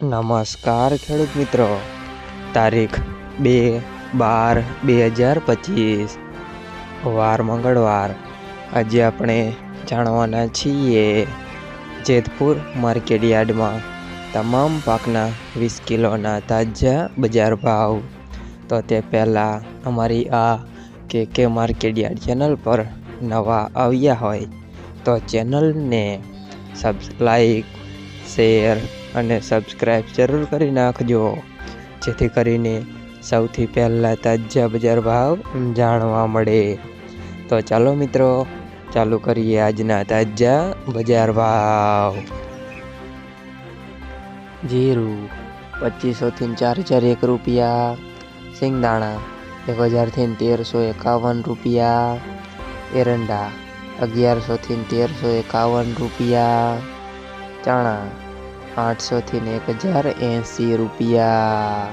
નમસ્કાર ખેડૂત મિત્રો. તારીખ બે બાર બે હજાર પચીસ. વાર મંગળવાર. આજે આપણે જાણવાના છીએ જેતપુર માર્કેટ યાર્ડમાં તમામ પાકના વીસ કિલોના તાજા બજાર ભાવ. તો તે પહેલાં અમારી આ કે કે માર્કેટ યાર્ડ ચેનલ પર નવા આવ્યા હોય તો ચેનલને સબ લાઈક શેર અને સબસ્ક્રાઈબ જરૂર કરી નાખજો. જેથી કરીને સૌથી પહેલાં તાજા બજાર ભાવ જાણવા મળે. તો ચાલો મિત્રો, ચાલુ કરીએ આજના તાજા બજાર ભાવ. જીરું પચીસોથી ચાર હજાર એક રૂપિયા. સિંગદાણા એક હજારથી તેરસો એકાવન રૂપિયા. એરંડા અગિયારસોથી તેરસો એકાવન રૂપિયા. ચણા આઠસોથી એક હજાર એંસી રૂપિયા.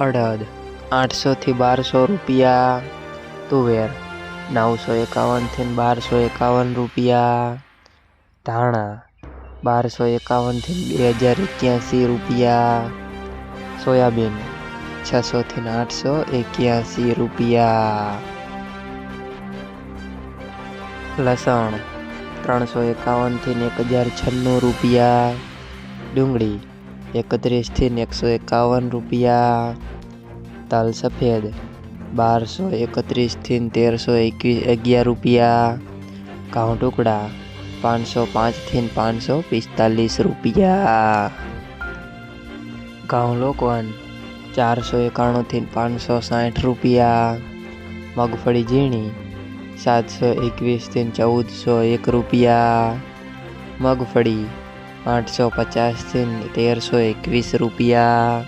અડદ, આઠસોથી બારસો રૂપિયા. તુવેર, નવસો એકાવનથી બારસો એકાવન રૂપિયા. ધાણા, બારસો એકાવનથી બે હજાર એક્યાસી રૂપિયા. સોયાબીન છસોથી આઠસો એક્યાસી રૂપિયા. લસણ ત્રણસો એકાવનથી એક હજાર છન્નું રૂપિયા. ડુંગળી એકત્રીસથી એકસો એકાવન રૂપિયા. તલ સફેદ, બારસો એકત્રીસથી તેરસો એકવીસ અગિયાર રૂપિયા. ઘઉં ટુકડા, પાંચસો પાંચથી પાંચસો પિસ્તાલીસ રૂપિયા. ઘઉં લોકવન, ચારસો એકાણુંથી પાંચસો સાઠ રૂપિયા. મગફળી ઝીણી સાતસો એકવીસથી ચૌદસો એક રૂપિયા. મગફળી આઠસો પચાસથી તેરસો એકવીસ રૂપિયા.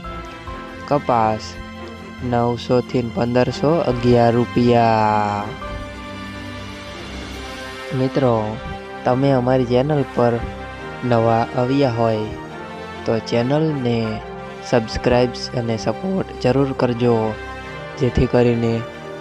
કપાસ, નવસોથી પંદરસો અગિયાર રૂપિયા. મિત્રો, તમે અમારી ચેનલ પર નવા આવ્યા હોય તો ચેનલને સબસ્ક્રાઈબ્સ અને સપોર્ટ જરૂર કરજો, જેથી કરીને